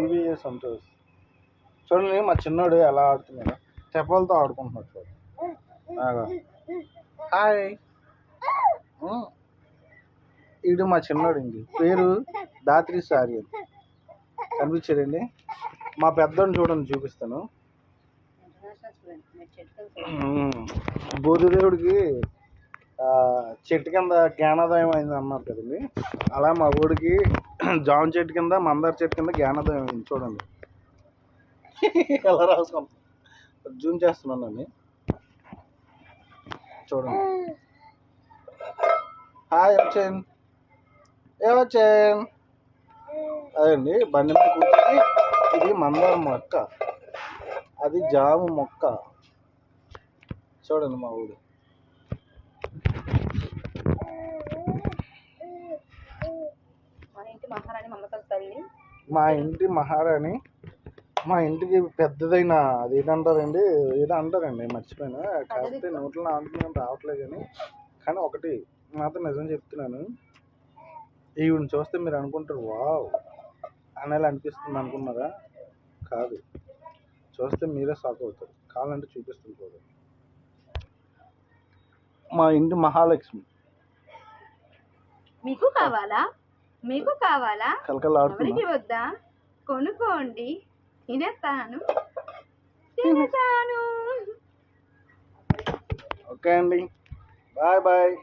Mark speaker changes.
Speaker 1: VVA Santosh. చూడండి మా చిన్నోడు ఎలా ఆడుతున్నాడు. చెప్పలతో ఆడుకుంటున్నాడు చూడు. హాయ్. ఇడు ఈడు మా చిన్నోడు ఇండి పేరు దాత్రి సారి కనిపించారండి మా పెద్దోడిని చూడండి చూపిస్తాను. బోధుదేవుడికి చెట్టు కింద జ్ఞానోదయం అయింది అన్నారు కదండి. అలా మా ఊడికి జామ చెట్టు కింద మందార చెట్టు కింద జ్ఞానోదయం అయింది చూడండి. ఎలా రాసుకున్నాం. జూమ్ చేస్తున్నానండి చూడండి. హాయ్ వచ్చేన్ ఏ వచ్చేన్ అదండి బండి మీద కూర్చొని ఇది మందార మొక్క. అది జాము మొక్క. చూడండి మా ఊడు
Speaker 2: ఇంటి మహారాణి తల్లి.
Speaker 1: మా ఇంటి మహారాణి మా ఇంటికి పెద్దదైన అది ఏదంటారండి? ఏదో అంటారండి మర్చిపోయినా. కాకపోతే నోట్లో నాలుగు రావట్లేదు కానీ కానీ ఒకటి మాత్రం నిజం చెప్తున్నాను. ఈవిని చూస్తే మీరు అనుకుంటారు వావ్! అనేలా అనిపిస్తుంది అనుకున్నారా? కాదు. చూస్తే మీరే షాక్ అవుతారు. కావాలంటే చూపిస్తుంది చూడండి మా ఇంటి మహాలక్ష్మి.
Speaker 2: మీకు కావాలా? మీకు కావాలా? ఎవరికి వద్దా? కొనుక్కోండి. తినేస్తాను. తినేస్తాను.
Speaker 1: ఓకే అండి. Bye bye.